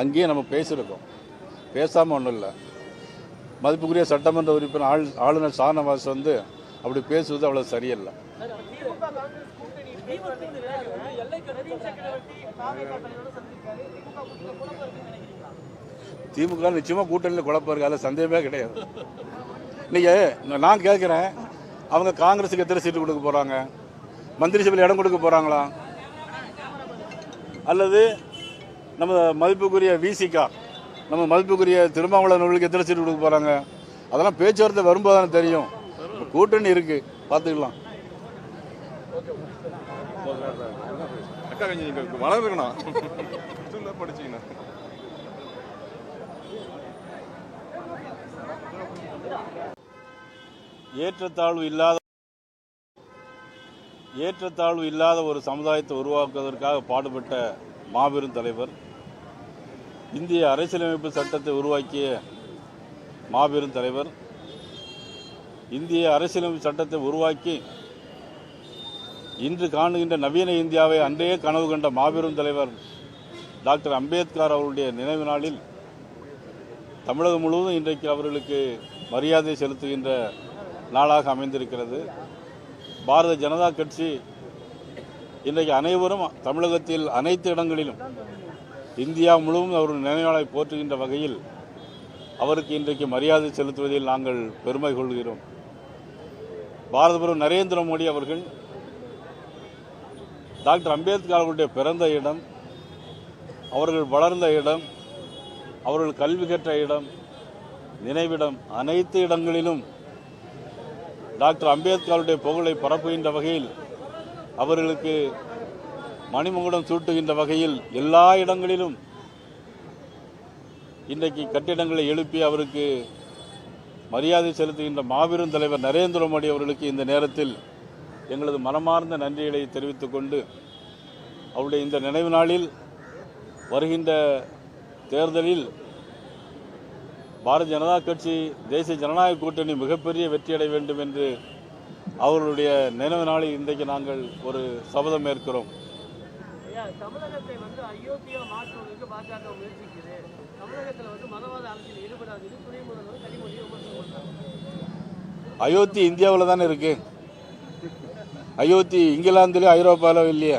அங்கேயே நம்ம பேசியிருக்கோம். பேசாமல் ஒன்றும் இல்லை. மதிப்புக்குரிய சட்டமன்ற உறுப்பினர் ஆள் ஆளுநர் ஷானவாஸ் வந்து அப்படி பேசுவது அவ்வளோ சரியில்லை. திமுக நிச்சயமாக கூட்டணியில் குழப்பம் இருக்குது அதில் சந்தேகமே கிடையாது. நீங்கள் நான் கேட்குறேன் அவங்க காங்கிரஸுக்கு எத்தனை சீட்டு கொடுக்க போகிறாங்க மந்திரி சபையில் இடம் கொடுக்க போகிறாங்களா அல்லது நம்ம மதிப்புக்குரிய விசிகா நம்ம மதிப்புக்குரிய திருமாவளவன் அவர்களுக்கு எத்தனை சீட்டு கொடுக்க போகிறாங்க அதெல்லாம் பேச்சுவார்த்தை வரும்போது தானே தெரியும் கூட்டணி இருக்குது பார்த்துக்கலாம். அக்கா கொஞ்சம் ஏற்றத்தாழ்வு இல்லாத ஏற்றத்தாழ்வு இல்லாத ஒரு சமுதாயத்தை உருவாக்குவதற்காக பாடுபட்ட மாபெரும் தலைவர் இந்திய அரசியலமைப்பு சட்டத்தை உருவாக்கிய மாபெரும் தலைவர் இந்திய அரசியலமைப்பு சட்டத்தை உருவாக்கி இன்று காணுகின்ற நவீன இந்தியாவை அன்றையே கனவு கண்ட மாபெரும் தலைவர் டாக்டர் அம்பேத்கர் அவருடைய நினைவு நாளில் தமிழகம் முழுவதும் இன்றைக்கு அவர்களுக்கு மரியாதை செலுத்துகின்ற நாளாக அமைந்திருக்கிறது. பாரத ஜனதா கட்சி இன்றைக்கு அனைவரும் தமிழகத்தில் அனைத்து இடங்களிலும் இந்தியா முழுவதும் அவர் நினைவாளை போற்றுகின்ற வகையில் அவருக்கு இன்றைக்கு மரியாதை செலுத்துவதில் நாங்கள் பெருமை கொள்கிறோம். பாரதபுரம் நரேந்திர மோடி அவர்கள் டாக்டர் அம்பேத்கர் அவர்களுடைய பிறந்த இடம் அவர்கள் வளர்ந்த இடம் அவர்கள் கல்வி கற்ற இடம் நினைவிடம் அனைத்து இடங்களிலும் டாக்டர் அம்பேத்கருடைய புகழை பரப்புகின்ற வகையில் அவர்களுக்கு மணிமகுடம் சூட்டுகின்ற வகையில் எல்லா இடங்களிலும் இன்றைக்கு கட்டிடங்களை எழுப்பி அவருக்கு மரியாதை செலுத்துகின்ற மாபெரும் தலைவர் நரேந்திர மோடி அவர்களுக்கு இந்த நேரத்தில் எங்களது மனமார்ந்த நன்றிகளை தெரிவித்துக் கொண்டு அவருடைய இந்த நினைவு நாளில் வருகின்ற தேர்தலில் பாரதிய ஜனதா கட்சி தேசிய ஜனநாயக கூட்டணி மிகப்பெரிய வெற்றியடைய வேண்டும் என்று அவர்களுடைய நினைவு நாளில் இன்றைக்கு நாங்கள் ஒரு சபதம் ஏற்கிறோம். ஐயா தமிழகத்தை வந்து அயோத்தியா மாற்றுவதற்கு பாஜக முயற்சிக்குது. தமிழகத்துல வந்து மதவாத அரசியல் ஈடுபடாது துணை முதல்வர் கனிமொழி விமர்சனம் பண்றாங்க அயோத்தி இந்தியாவில் தானே இருக்கு? அயோத்தி இங்கிலாந்துலேயும் ஐரோப்பாவிலும் இல்லையே?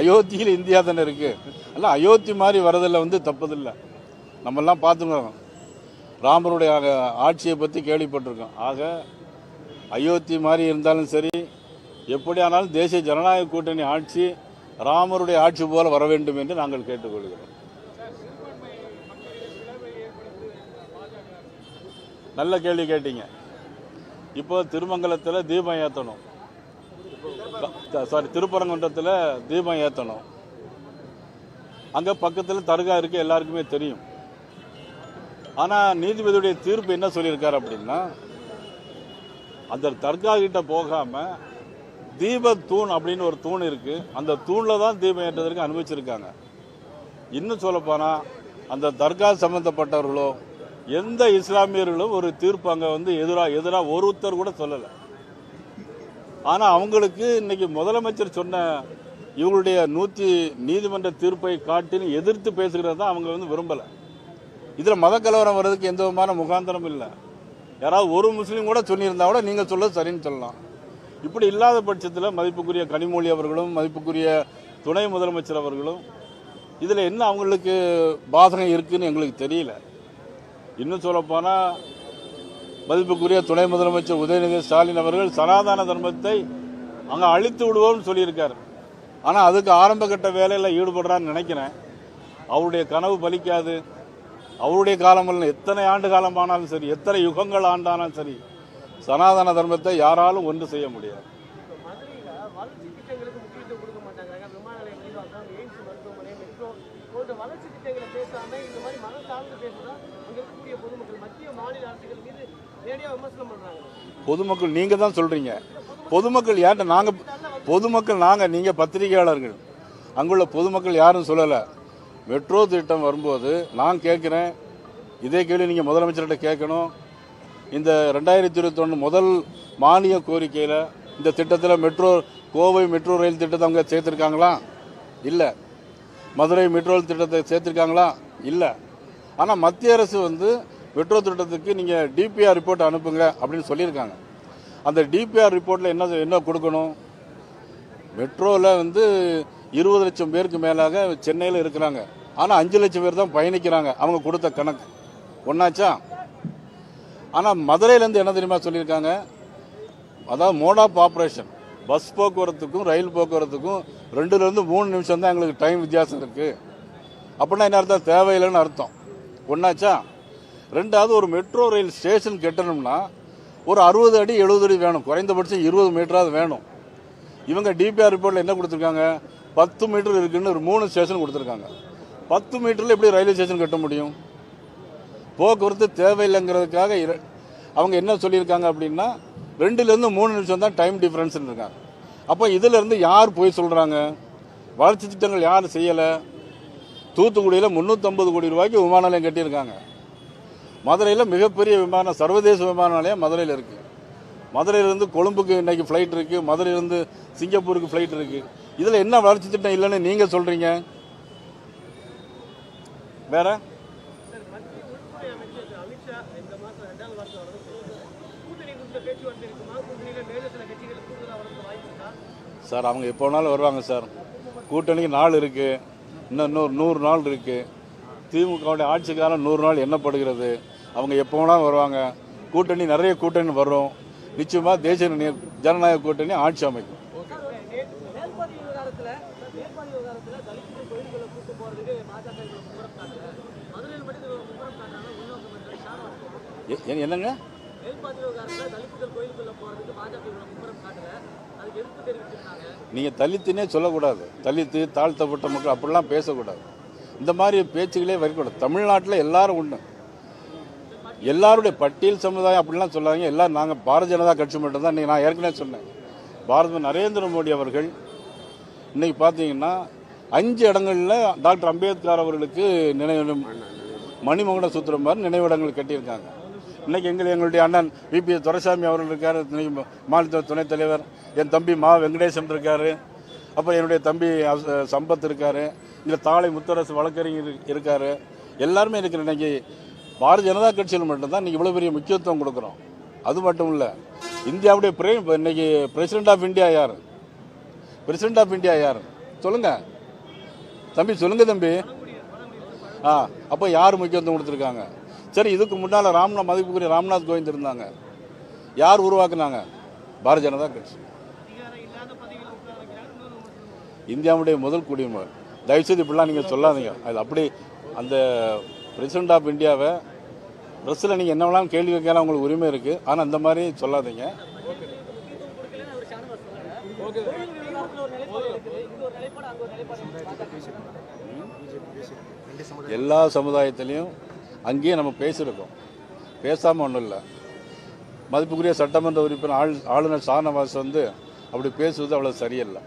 அயோத்தியில் இந்தியா தானே இருக்கு? அல்ல அயோத்தி மாதிரி வரதில் வந்து தப்பதில்லை. நம்மெல்லாம் பார்த்துக்கிறோம். ராமருடைய ஆட்சியை பற்றி கேள்விப்பட்டிருக்கோம். ஆக அயோத்தி மாதிரி இருந்தாலும் சரி எப்படி ஆனாலும் தேசிய ஜனநாயக கூட்டணி ஆட்சி ராமருடைய ஆட்சி போல வர வேண்டும் என்று நாங்கள் கேட்டுக்கொள்கிறோம். நல்ல கேள்வி கேட்டீங்க. இப்போ திருமங்கலத்தில் தீபம் ஏற்றணும் சாரி திருப்பரங்குன்றத்தில் தீபம் ஏற்றணும் அங்கே பக்கத்தில் தர்கா இருக்கு எல்லாருக்குமே தெரியும். ஆனால் நீதிபதியுடைய தீர்ப்பு என்ன சொல்லியிருக்காரு அப்படின்னா அந்த தர்கா கிட்ட போகாமல் தீப தூண் அப்படின்னு ஒரு தூண் இருக்கு. அந்த தூணில் தான் தீபம் ஏற்றதற்கு அனுபவிச்சிருக்காங்க. இன்னும் சொல்லப்போனால் அந்த தர்கா சம்பந்தப்பட்டவர்களோ எந்த இஸ்லாமியர்களும் ஒரு தீர்ப்பு அங்கே வந்து எதிராக எதிராக ஒருத்தர் கூட சொல்லலை. ஆனால் அவங்களுக்கு இன்னைக்கு முதலமைச்சர் சொன்ன இவங்களுடைய நூற்றி நீதிமன்ற தீர்ப்பை காட்டிலும் எதிர்த்து பேசுகிறது தான் அவங்க வந்து விரும்பலை. இதில் மத கலவரம் வர்றதுக்கு எந்த விதமான முகாந்திரமும் இல்லை. யாராவது ஒரு முஸ்லீம் கூட சொல்லியிருந்தா கூட நீங்கள் சொல்ல சரின்னு சொல்லலாம். இப்படி இல்லாத பட்சத்தில் மதிப்புக்குரிய கனிமொழி அவர்களும் மதிப்புக்குரிய துணை முதலமைச்சர் அவர்களும் இதில் என்ன அவங்களுக்கு பாதகம் இருக்குதுன்னு எங்களுக்கு தெரியல. இன்னும் சொல்லப்போனால் மதிப்புக்குரிய துணை முதலமைச்சர் உதயநிதி ஸ்டாலின் அவர்கள் சனாதன தர்மத்தை அங்கே அழித்து விடுவோம்னு சொல்லியிருக்கார். ஆனால் அதுக்கு ஆரம்ப கட்ட வேலையில் ஈடுபடுறான்னு நினைக்கிறேன். அவருடைய கனவு பலிக்காது. அவருடைய காலமல்ல எத்தனை ஆண்டு காலம் ஆனாலும் சரி எத்தனை யுகங்கள் ஆண்டானாலும் சரி சனாதன தர்மத்தை யாராலும் ஒன்று செய்ய முடியாது. பொதுமக்கள் நீங்க தான் சொல்றீங்க. பொதுமக்கள் ஏன்ட்ட நாங்க பொதுமக்கள் நாங்க நீங்க பத்திரிகையாளர்கள். அங்குள்ள பொதுமக்கள் யாரும் சொல்லல. மெட்ரோ திட்டம் வரும்போது நான் கேட்கிறேன். இதே கேள்வி நீங்க முதலமைச்சர்கிட்ட கேட்கணும். இந்த ரெண்டாயிரத்தி இருபத்தொன்று முதல் மானிய கோரிக்கையில் இந்த திட்டத்தில் மெட்ரோ கோவை மெட்ரோ ரயில் திட்டத்தை அவங்க சேர்த்துருக்காங்களா? இல்லை. மதுரை மெட்ரோ ரயில் திட்டத்தை சேர்த்துருக்காங்களா? இல்லை. ஆனால் மத்திய அரசு வந்து மெட்ரோ திட்டத்துக்கு நீங்கள் டிபிஆர் ரிப்போர்ட் அனுப்புங்க அப்படின்னு சொல்லியிருக்காங்க. அந்த டிபிஆர் ரிப்போர்ட்டில் என்ன என்ன கொடுக்கணும்? மெட்ரோவில் வந்து இருபது லட்சம் பேருக்கு மேலாக சென்னையில் இருக்கிறாங்க. ஆனால் அஞ்சு லட்சம் பேர் தான் பயணிக்கிறாங்க. அவங்க கொடுத்த கணக்கு. ஒன்றாச்சா ஆனால் மதுரையிலேருந்து என்ன தெரியுமா சொல்லியிருக்காங்க? அதாவது மோட் ஆஃப் ஆப்ரேஷன் பஸ் போக்குவரத்துக்கும் ரயில் போக்குவரத்துக்கும் ரெண்டுலேருந்து மூணு நிமிஷம் தான் எங்களுக்கு டைம் வித்தியாசம் இருக்குது அப்படின்னா என்ன அர்த்தம்? தேவையில்லைன்னு அர்த்தம். ஒன்றாச்சா ரெண்டாவது ஒரு மெட்ரோ ரயில் ஸ்டேஷன் கட்டணும்னா ஒரு அறுபது அடி எழுபது அடி வேணும். குறைந்தபட்சம் இருபது மீட்டராவது வேணும். இவங்க டிபிஆர் ரிப்போர்ட்டில் என்ன கொடுத்துருக்காங்க? பத்து மீட்டர் இருக்குன்னு ஒரு மூணு ஸ்டேஷன் கொடுத்துருக்காங்க. பத்து மீட்டரில் எப்படி ரயில்வே ஸ்டேஷன் கட்ட முடியும்? போக்குவரத்து தேவையில்லைங்கிறதுக்காக இர- அவங்க என்ன சொல்லியிருக்காங்க அப்படின்னா ரெண்டுலேருந்து மூணு நிமிஷம் தான் டைம் டிஃப்ரென்ஸ்னு இருக்காங்க. அப்போ இதிலேருந்து யார் போய் சொல்கிறாங்க வளர்ச்சி திட்டங்கள் யார் செய்யலை? தூத்துக்குடியில் முந்நூற்றம்பது கோடி ரூபாய்க்கு விமான நிலையம் கட்டியிருக்காங்க. மதுரையில் மிகப்பெரிய விமானம் சர்வதேச விமான நிலையம் மதுரையில் இருக்குது மதுரையிலேருந்து கொழும்புக்கு இன்றைக்கி ஃப்ளைட் இருக்குது மதுரையிலேருந்து சிங்கப்பூருக்கு ஃப்ளைட் இருக்குது இதில் என்ன வளர்ச்சி திட்டம் இல்லைன்னு நீங்கள் சொல்கிறீங்க வேறு? சார். அவங்க எப்போ வேணாலும் வருவாங்க சார். கூட்டணிக்கு நாள் இருக்குது இன்னும் இன்னொரு நூறு நாள் இருக்குது திமுகவுடைய ஆட்சி காலம் நூறு நாள் எண்ணப்படுகிறது. அவங்க எப்போ வேணாலும் வருவாங்க. கூட்டணி நிறைய கூட்டணி வரும். நிச்சயமாக தேசிய ஜனநாயக கூட்டணி ஆட்சி அமைக்கும். எ- என்னங்க? நீங்கள் தலித்துனே சொல்லக்கூடாது. தலித்து தாழ்த்தப்பட்ட மக்கள் அப்படிலாம் பேசக்கூடாது. இந்த மாதிரி பேச்சுகளே வரக்கூடாது. தமிழ்நாட்டில் எல்லாரும் ஒன்று எல்லாருடைய பட்டியல் சமுதாயம் அப்படிலாம் சொல்லாதீங்க. எல்லாம் நாங்கள் பாரதிய ஜனதா கட்சி மட்டும்தான் இன்றைக்கி நான் ஏற்கனவே சொன்னேன். பாரத நரேந்திர மோடி அவர்கள் இன்னைக்கு பார்த்தீங்கன்னா அஞ்சு இடங்களில் டாக்டர் அம்பேத்கர் அவர்களுக்கு நினைவு மணிமகுட சுத்திரம் மாதிரி நினைவிடங்கள் கட்டியிருக்காங்க. இன்னைக்கு எங்கள் எங்களுடைய அண்ணன் விபி துரைசாமி அவர்கள் இருக்கார். இன்னைக்கு மாநில துணைத் தலைவர். என் தம்பி மா. வெங்கடேசன் இருக்காரு. அப்புறம் என்னுடைய தம்பி சம்பத் இருக்காரு. இங்கே தாளை முத்தரசு வழக்கறிஞர் இருக்காரு. எல்லாருமே இருக்கிற இன்னைக்கு பாரதிய ஜனதா கட்சியில் மட்டும்தான் இன்னைக்கு இவ்வளோ பெரிய முக்கியத்துவம் கொடுக்குறோம். அது மட்டும் இல்லை இந்தியாவுடைய பிரே இன்னைக்கு பிரசிடென்ட் ஆஃப் இந்தியா யார்? பிரசிடென்ட் ஆஃப் இந்தியா யார்? சொல்லுங்க. தம்பி சொல்லுங்க தம்பி. ஆ அப்போ யார் முக்கியத்துவம் கொடுத்துருக்காங்க? சரி இதுக்கு முன்னால் ராம்நாத் மதிப்புக்குரிய ராம்நாத் கோவிந்த் இருந்தாங்க. யார் உருவாக்குனாங்க? பாரதிய ஜனதா கட்சி. இந்தியாவுடைய முதல் குடிமகன். தயவுசெய்து இப்படிலாம் நீங்கள் சொல்லாதீங்க. அது அப்படி அந்த பிரசிடென்ட் ஆஃப் இந்தியாவை ப்ரெஸ்ஸில் நீங்கள் என்ன வேணாலும் கேள்வி கேட்கலாம் உங்களுக்கு உரிமை இருக்குது ஆனால் அந்த மாதிரி சொல்லாதீங்க. எல்லா சமுதாயத்திலையும் அங்கேயே நம்ம பேசியிருக்கோம். பேசாமல் ஒன்றும் இல்லை. மதிப்புக்குரிய சட்டமன்ற உறுப்பினர் ஆள் ஆளுநர் ஷானவாஸ் வந்து அப்படி பேசுவது அவ்வளோ சரியில்லை.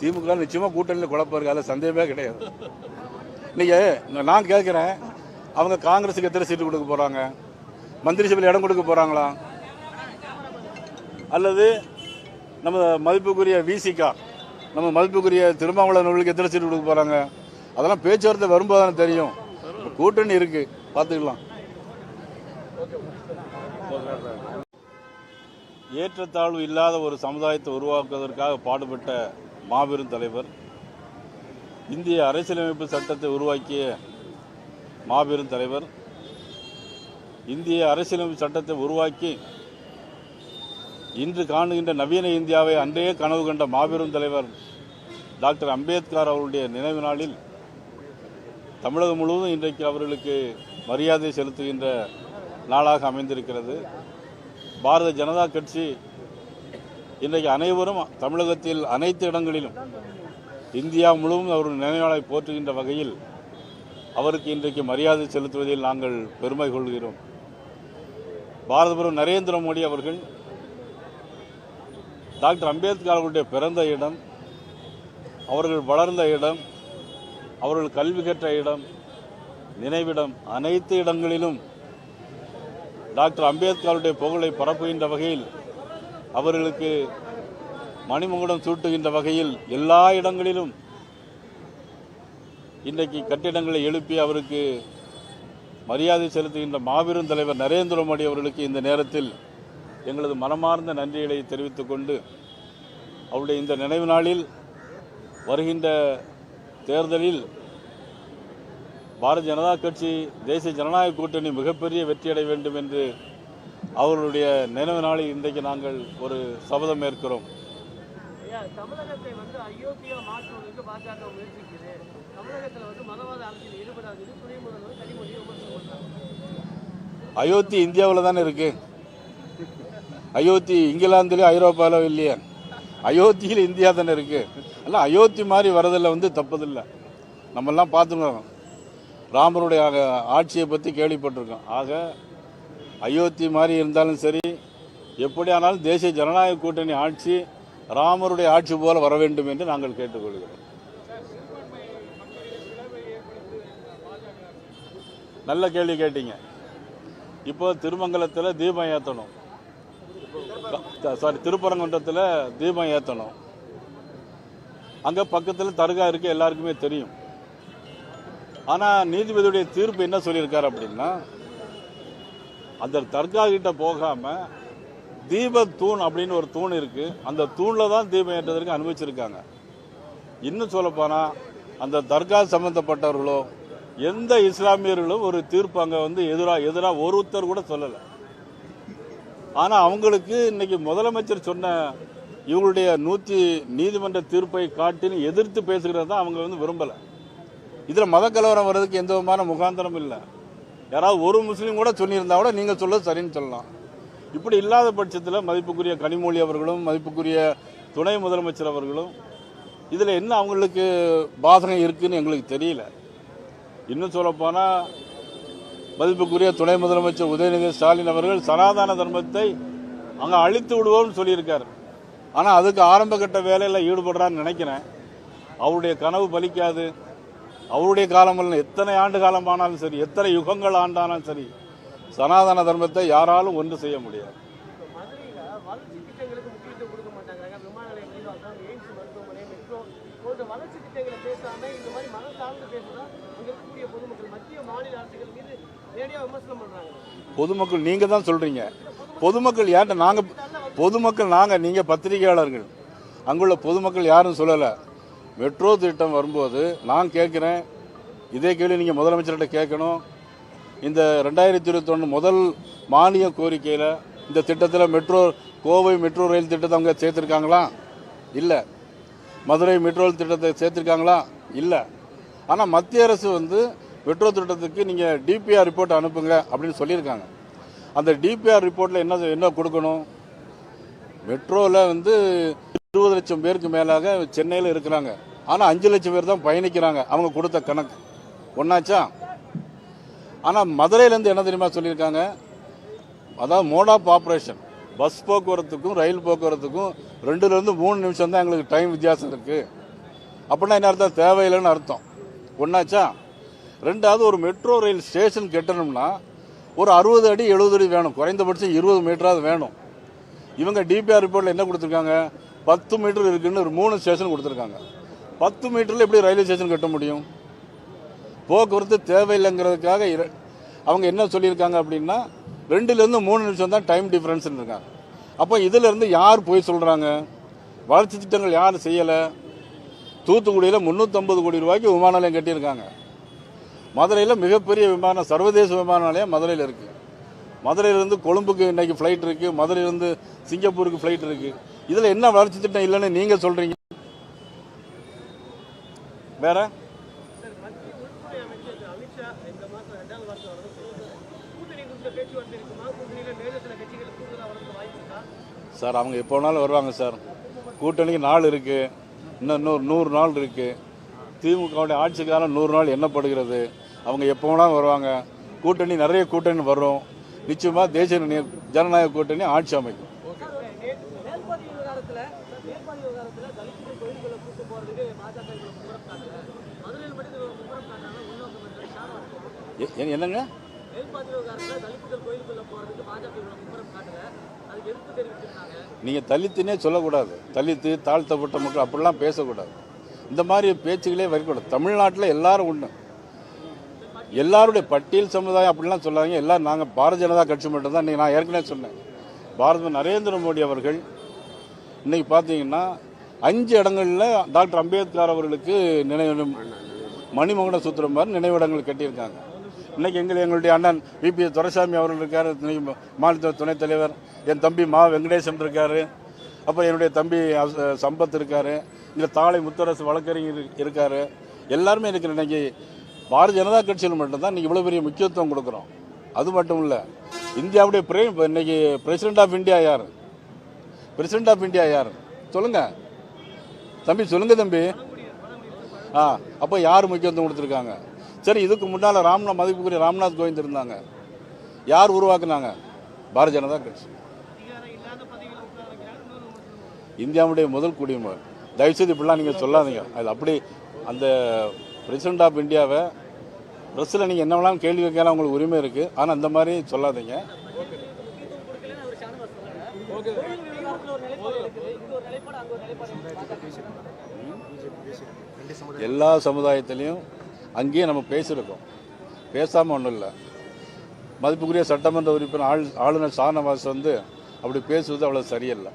திமுக நிச்சயமாக கூட்டணியில் குழப்பம் இருக்கு. அதில் சந்தேகமே கிடையாது. நீங்கள் நான் கேட்குறேன் அவங்க காங்கிரஸுக்கு எத்தனை சீட்டு கொடுக்க போகிறாங்க மந்திரி சபையில் இடம் கொடுக்க போகிறாங்களா அல்லது நம்ம மதிப்புக்குரிய விசிகா நம்ம மதிப்புக்குரிய திருமாவளவன் அவர்களுக்கு எத்தனை சீட்டு கொடுக்க போகிறாங்க அதெல்லாம் பேச்சுவார்த்தை வரும்போது தானே தெரியும் கூட்டணி இருக்குது பார்த்துக்கலாம். ஏற்றத்தாழ்வு இல்லாத ஒரு சமுதாயத்தை உருவாக்குவதற்காக பாடுபட்ட மாபெரும் தலைவர் இந்திய அரசியலமைப்பு சட்டத்தை உருவாக்கிய மாபெரும் தலைவர் இந்திய அரசியலமைப்பு சட்டத்தை உருவாக்கி இன்று காணுகின்ற நவீன இந்தியாவை அன்றையே கனவு கண்ட மாபெரும் தலைவர் டாக்டர் அம்பேத்கர் அவருடைய நினைவு நாளில் தமிழகம் முழுவதும் இன்றைக்கு அவர்களுக்கு மரியாதை செலுத்துகின்ற நாளாக அமைந்திருக்கிறது. பாரத ஜனதா கட்சி இன்றைக்கு அனைவரும் தமிழகத்தில் அனைத்து இடங்களிலும் இந்தியா முழுவதும் அவர் நினைவாளை போற்றுகின்ற வகையில் அவருக்கு இன்றைக்கு மரியாதை செலுத்துவதில் நாங்கள் பெருமை கொள்கிறோம். பாரதபுரம் நரேந்திர மோடி அவர்கள் டாக்டர் அம்பேத்கர் அவர்களுடைய பிறந்த இடம் அவர்கள் வளர்ந்த இடம் அவர்கள் கல்வி கற்ற இடம் நினைவிடம் அனைத்து இடங்களிலும் டாக்டர் அம்பேத்கருடைய புகழை பரப்புகின்ற வகையில் அவர்களுக்கு மணிமகுடம் சூட்டுகின்ற வகையில் எல்லா இடங்களிலும் இன்றைக்கு கட்டிடங்களை எழுப்பி அவருக்கு மரியாதை செலுத்துகின்ற மாபெரும் தலைவர் நரேந்திர மோடி அவர்களுக்கு இந்த நேரத்தில் எங்களது மனமார்ந்த நன்றிகளை தெரிவித்துக் கொண்டு அவருடைய இந்த நினைவு நாளில் வருகின்ற தேர்தலில் பாரதிய ஜனதா கட்சி தேசிய ஜனநாயக கூட்டணி மிகப்பெரிய வெற்றியடைய வேண்டும் என்று அவர்களுடைய நினைவு நாளில் இன்றைக்கு நாங்கள் ஒரு சபதம் ஏற்கிறோம். ஐயா தமிழகத்தை வந்து அயோத்தியா மாற்றுவதற்கு பாஜக முயற்சிக்குது. தமிழகத்துல வந்து மதவாத அரசியல் ஈடுபடாது துணை முதல்வர் கனிமொழியை விமர்சனம் பண்றாங்க அயோத்தி இந்தியாவில் தானே இருக்கு? அயோத்தி இங்கிலாந்துலேயும் ஐரோப்பாவிலும் இல்லையே? அயோத்தியில் இந்தியா தானே இருக்கு. எல்லாம் அயோத்தி மாதிரி வரதில் வந்து தப்பதில்லை. நம்மெல்லாம் பார்த்துருக்கோம் ராமருடைய ஆட்சியை பற்றி கேள்விப்பட்டிருக்கோம். ஆக அயோத்தி மாதிரி இருந்தாலும் சரி எப்படியானாலும் தேசிய ஜனநாயக கூட்டணி ஆட்சி ராமருடைய ஆட்சி போல வர வேண்டும் என்று நாங்கள் கேட்டுக்கொள்கிறோம். நல்ல கேள்வி கேட்டீங்க. இப்போ திருமங்கலத்தில் தீபம் ஏற்றணும் சாரி திருப்பரங்குன்றத்தில் தீபம் ஏற்றணும் அங்கே பக்கத்தில் தர்கா இருக்கு எல்லாருக்குமே தெரியும். ஆனால் நீதிபதியுடைய தீர்ப்பு என்ன சொல்லியிருக்காரு அப்படின்னா அந்த தர்கா கிட்ட போகாம தீப தூண் அப்படின்னு ஒரு தூண் இருக்கு. அந்த தூணில் தான் தீபம் ஏற்றதற்கு அனுபவிச்சிருக்காங்க. இன்னும் சொல்லப்போனால் அந்த தர்கா சம்பந்தப்பட்டவர்களோ எந்த இஸ்லாமியர்களும் ஒரு தீர்ப்பு அங்கே வந்து எதிராக எதிராக ஒருத்தர் கூட சொல்லலை. ஆனால் அவங்களுக்கு இன்னைக்கு முதலமைச்சர் சொன்ன இவங்களுடைய நூற்றி நீதிமன்ற தீர்ப்பை காட்டின்னு எதிர்த்து பேசுகிறது தான் அவங்க வந்து விரும்பலை. இதில் மத கலவரம் வர்றதுக்கு எந்த விதமான முகாந்திரம் இல்லை. யாராவது ஒரு முஸ்லீம் கூட சொல்லியிருந்தா கூட நீங்கள் சொல்ல சரின்னு சொல்லலாம். இப்படி இல்லாத பட்சத்தில் மதிப்புக்குரிய கனிமொழி அவர்களும் மதிப்புக்குரிய துணை முதலமைச்சர் அவர்களும் இதில் என்ன அவங்களுக்கு பாதகம் இருக்குதுன்னு எங்களுக்கு தெரியல. இன்னும் சொல்லப்போனால் மதிப்புக்குரிய துணை முதலமைச்சர் உதயநிதி ஸ்டாலின் அவர்கள் சனாதன தர்மத்தை அங்கே அழித்து விடுவோம்னு சொல்லியிருக்கார். ஆனால் அதுக்கு ஆரம்ப கட்ட வேலையில் ஈடுபடுறான்னு நினைக்கிறேன். அவருடைய கனவு பலிக்காது. அவருடைய காலமல்ல எத்தனை ஆண்டு காலம் ஆனாலும் சரி எத்தனை யுகங்கள் ஆண்டானாலும் சரி சனாதன தர்மத்தை யாராலும் ஒன்று செய்ய முடியாது இப்ப மதுரையில வளர்ச்சி திட்டங்களுக்கு முக்கியத்துவம் கொடுக்க மாட்டாங்க விமான நிலையம் விரிவாக்கம் எய்ம்ஸ் மருத்துவமனை மெட்ரோ போன்ற வளர்ச்சி திட்டங்களை பேசாம இந்த மாதிரி மனம் சார்ந்து பேசுனா அங்க இருக்கக்கூடிய பொதுமக்கள் மத்திய மாநில அரசுகள் மீது நேரடியா விமர்சனம் பண்றாங்க பொதுமக்கள் நீங்கள் தான் சொல்கிறீங்க பொதுமக்கள் யார்கிட்ட நாங்கள் பொதுமக்கள் நாங்கள் நீங்கள் பத்திரிகையாளர்கள். அங்குள்ள பொதுமக்கள் யாரும் சொல்லலை. மெட்ரோ திட்டம் வரும்போது நான் கேட்குறேன். இதே கேள்வி நீங்கள் முதலமைச்சர்கிட்ட கேட்கணும். இந்த ரெண்டாயிரத்தி இருபத்தொன்று முதல் மானிய கோரிக்கையில் இந்த திட்டத்தில் மெட்ரோ கோவை மெட்ரோ ரயில் திட்டத்தை அவங்க சேர்த்துருக்காங்களா? இல்லை. மதுரை மெட்ரோ திட்டத்தை சேர்த்துருக்காங்களா? இல்லை. ஆனால் மத்திய அரசு வந்து மெட்ரோ திட்டத்துக்கு நீங்கள் டிபிஆர் ரிப்போர்ட் அனுப்புங்க அப்படின்னு சொல்லியிருக்காங்க. அந்த டிபிஆர் ரிப்போர்ட்டில் என்ன என்ன கொடுக்கணும்? மெட்ரோவில் வந்து இருபது லட்சம் பேருக்கு மேலாக சென்னையில் இருக்கிறாங்க. ஆனால் அஞ்சு லட்சம் பேர் தான் பயணிக்கிறாங்க. அவங்க கொடுத்த கணக்கு. ஒன்னாச்சா ஆனால் மதுரையிலேருந்து என்ன தெரியுமா சொல்லியிருக்காங்க? அதாவது மோட் ஆஃப் ஆப்ரேஷன் பஸ் போக்குவரத்துக்கும் ரயில் போக்குவரத்துக்கும் ரெண்டுலேருந்து மூணு நிமிஷம் தான் எங்களுக்கு டைம் வித்தியாசம் இருக்குது அப்படின்னா என்ன அர்த்தம்? தேவையில்லைன்னு அர்த்தம். ஒன்னாச்சா ரெண்டாவது ஒரு மெட்ரோ ரயில் ஸ்டேஷன் கட்டணும்னா ஒரு அறுபது அடி எழுபது அடி வேணும். குறைந்தபட்சம் இருபது மீட்டராவது வேணும். இவங்க டிபிஆர் ரிப்போர்ட்டில் என்ன கொடுத்துருக்காங்க? பத்து மீட்டர் இருக்குன்னு ஒரு மூணு ஸ்டேஷன் கொடுத்துருக்காங்க. பத்து மீட்டரில் எப்படி ரயில்வே ஸ்டேஷன் கட்ட முடியும்? போக்குவரத்து தேவையில்லைங்கிறதுக்காக அவங்க என்ன சொல்லியிருக்காங்க அப்படின்னா ரெண்டுலேருந்து மூணு நிமிஷம் தான் டைம் டிஃப்ரென்ஸ்னு இருக்காங்க. அப்போ இதிலிருந்து யார் போய் சொல்கிறாங்க வளர்ச்சி திட்டங்கள் யார் செய்யலை. தூத்துக்குடியில் முந்நூற்றம்பது கோடி ரூபாய்க்கு விமான நிலையம் கட்டியிருக்காங்க. மதுரையில் மிகப்பெரிய விமானம் சர்வதேச விமான நிலையம் மதுரையில் இருக்குது மதுரையிலேருந்து கொழும்புக்கு இன்னைக்கு ஃப்ளைட் இருக்குது மதுரையிலேருந்து சிங்கப்பூருக்கு ஃப்ளைட் இருக்குது இதில் என்ன வளர்ச்சி திட்டம் இல்லைன்னு நீங்கள் சொல்கிறீங்க வேற? சார் அவங்க எப்போ வேணாலும் வருவாங்க சார். கூட்டணிக்கு நாள் இருக்கு. இன்னும் இன்னொரு நூறு நாள் இருக்கு. திமுகவுடைய ஆட்சி காலம் நூறு நாள் எண்ணப்படுகிறது. அவங்க எப்போலாம் வருவாங்க. கூட்டணி நிறைய கூட்டணி வரும். நிச்சயமாக தேசிய ஜனநாயக கூட்டணி ஆட்சி அமைக்கும். என்னங்க? நீங்க தலித்துனே சொல்லக்கூடாது. தலித்து தாழ்த்தப்பட்ட மக்கள் அப்படிலாம் பேசக்கூடாது. இந்த மாதிரி பேச்சுகளே வரக்கூடாது தமிழ்நாட்டில் எல்லாரும் ஒன்று எல்லாருடைய பட்டியல் சமுதாயம் அப்படிலாம் சொல்லாதீங்க. எல்லாரும் நாங்கள் பாரதிய ஜனதா கட்சி மட்டும்தான். இன்றைக்கி நான் ஏற்கனவே சொன்னேன். பாரத நரேந்திர மோடி அவர்கள் இன்றைக்கி பார்த்தீங்கன்னா அஞ்சு இடங்களில் டாக்டர் அம்பேத்கர் அவர்களுக்கு நினைவு மணிமகுட சூத்திரம் மாதிரி நினைவிடங்கள் கட்டியிருக்காங்க. இன்றைக்கி எங்கள் எங்களுடைய அண்ணன் விபி துரைசாமி அவர்கள் இருக்கார். மாநில துணைத் தலைவர். என் தம்பி மா. வெங்கடேசன் இருக்கார். அப்புறம் என்னுடைய தம்பி சம்பத் இருக்கார். இங்கே தாளை முத்தரசு வழக்கறிஞர் இருக்கார். எல்லாருமே இருக்கிற இன்றைக்கி பாரதிய ஜனதா கட்சியில் மட்டும்தான் இன்னைக்கு இவ்வளோ பெரிய முக்கியத்துவம் கொடுக்குறோம். அது மட்டும் இல்லை இந்தியாவுடைய பிரேம் இன்னைக்கு பிரசிடென்ட் ஆஃப் இந்தியா யார்? பிரசிடென்ட் ஆஃப் இந்தியா யார்? சொல்லுங்க. தம்பி சொல்லுங்க தம்பி. ஆ அப்போ யார் முக்கியத்துவம் கொடுத்துருக்காங்க? சரி இதுக்கு முன்னால் ராம்நாத் மதிப்புக்குரிய ராம்நாத் கோவிந்த் இருந்தாங்க. யார் உருவாக்குனாங்க? பாரதிய ஜனதா கட்சி. இந்தியாவுடைய முதல் குடிமகன். தயவுசெய்து இப்படிலாம் நீங்கள் சொல்லாதீங்க. அது அப்படி அந்த பிரசிடென்ட் ஆஃப் இந்தியாவை ப்ரெஸ்ஸில் நீங்கள் என்ன வேணாலும் கேள்வி கேட்கலாம் உங்களுக்கு உரிமை இருக்குது ஆனால் அந்த மாதிரி சொல்லாதீங்க. எல்லா சமுதாயத்திலையும் அங்கேயே நம்ம பேசியிருக்கோம். பேசாமல் ஒன்றும் இல்லை. மதிப்புக்குரிய சட்டமன்ற உறுப்பினர் ஆள் ஆளுநர் ஷானவாஸ் வந்து அப்படி பேசுவது அவ்வளோ சரியில்லை.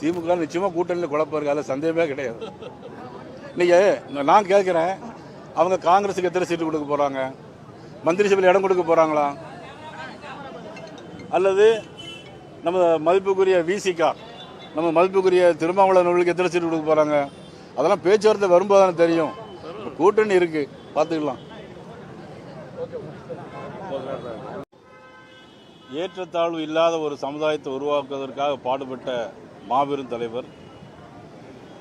திமுக நிச்சயமா நிச்சயமாக கூட்டணியில் குழப்பம் இருக்கு. அதில் சந்தேகமே கிடையாது. நீங்கள் நான் கேட்குறேன் அவங்க காங்கிரஸுக்கு எத்தனை சீட்டு கொடுக்க போகிறாங்க மந்திரி சபையில் இடம் கொடுக்க போகிறாங்களா அல்லது நம்ம மதிப்புக்குரிய விசிகா நம்ம மதிப்புக்குரிய திருமாவளவன் அவர்களுக்கு எத்தனை சீட்டு கொடுக்க போகிறாங்க அதெல்லாம் பேச்சுவார்த்தை வரும்போது தானே தெரியும் கூட்டணி இருக்குது பார்த்துக்கலாம். ஏற்றத்தாழ்வு இல்லாத ஒரு சமுதாயத்தை உருவாக்குவதற்காக பாடுபட்ட மாபெரும் தலைவர்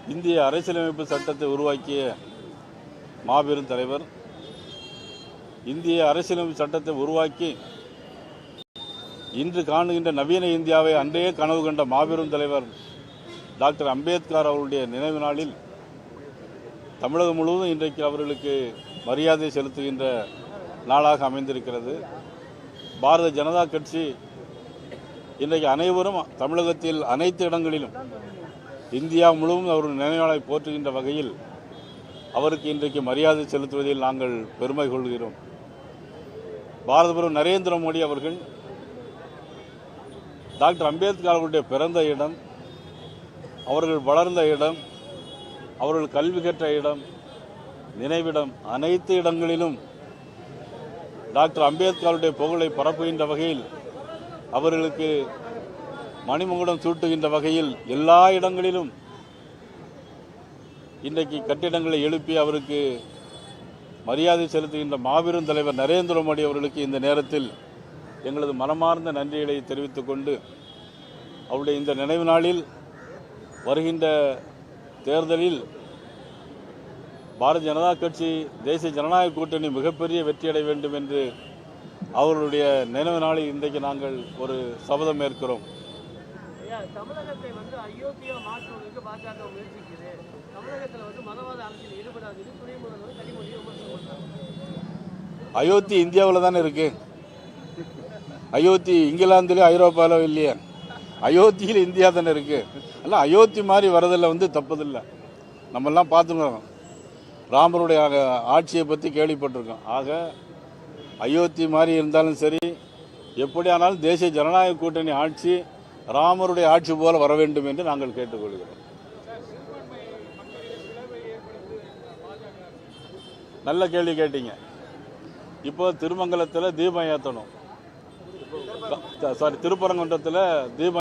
இந்திய அரசியலமைப்பு சட்டத்தை உருவாக்கிய மாபெரும் தலைவர் இந்திய அரசியலமைப்பு சட்டத்தை உருவாக்கி இன்று காணுகின்ற நவீன இந்தியாவை அன்றையே கனவு கண்ட மாபெரும் தலைவர் டாக்டர் அம்பேத்கர் அவருடைய நினைவு நாளில் தமிழகம் முழுவதும் இன்றைக்கு அவர்களுக்கு மரியாதை செலுத்துகின்ற நாளாக அமைந்திருக்கிறது. பாரத ஜனதா கட்சி இன்றைக்கு அனைவரும் தமிழகத்தில் அனைத்து இடங்களிலும் இந்தியா முழுவதும் அவர் நினைவாளை போற்றுகின்ற வகையில் அவருக்கு இன்றைக்கு மரியாதை செலுத்துவதில் நாங்கள் பெருமை கொள்கிறோம். பாரதபுரம் நரேந்திர மோடி அவர்கள் டாக்டர் அம்பேத்கர் அவர்களுடைய பிறந்த இடம் அவர்கள் வளர்ந்த இடம் அவர்கள் கல்வி கற்ற இடம் நினைவிடம் அனைத்து இடங்களிலும் டாக்டர் அம்பேத்கருடைய புகழை பரப்புகின்ற வகையில் அவர்களுக்கு மணிமகுடம் சூட்டுகின்ற வகையில் எல்லா இடங்களிலும் இன்றைக்கு கட்டிடங்களை எழுப்பி அவருக்கு மரியாதை செலுத்துகின்ற மாபெரும் தலைவர் நரேந்திர மோடி அவர்களுக்கு இந்த நேரத்தில் எங்களது மனமார்ந்த நன்றிகளை தெரிவித்துக் கொண்டு அவருடைய இந்த நினைவு நாளில் வருகின்ற தேர்தலில் பாரதிய ஜனதா கட்சி தேசிய ஜனநாயக கூட்டணி மிகப்பெரிய வெற்றியடைய வேண்டும் என்று அவர்களுடைய நினைவு நாளில் இன்றைக்கு நாங்கள் ஒரு சபதம் ஏற்கிறோம். அயோத்தி இந்தியாவில் தானே இருக்கு? அயோத்தி இங்கிலாந்துலேயும் ஐரோப்பாவிலும் இல்லையே? அயோத்தியில் இந்தியா தானே இருக்கு? எல்லாம் அயோத்தி மாதிரி வரதில் வந்து தப்பதில்லை. நம்மெல்லாம் பார்த்துக்கணும். ராமருடைய ஆட்சியை பற்றி கேள்விப்பட்டிருக்கோம். ஆக அயோத்தி மாதிரி இருந்தாலும் சரி எப்படியானாலும் தேசிய ஜனநாயக கூட்டணி ஆட்சி ராமருடைய ஆட்சி போல வர வேண்டும் என்று நாங்கள் கேட்டுக்கொள்கிறோம். நல்ல கேள்வி கேட்டீங்க. இப்போ திருமங்கலத்தில் தீபம் ஏற்றணும் சாரி திருப்பரங்குன்றத்தில் தீபம்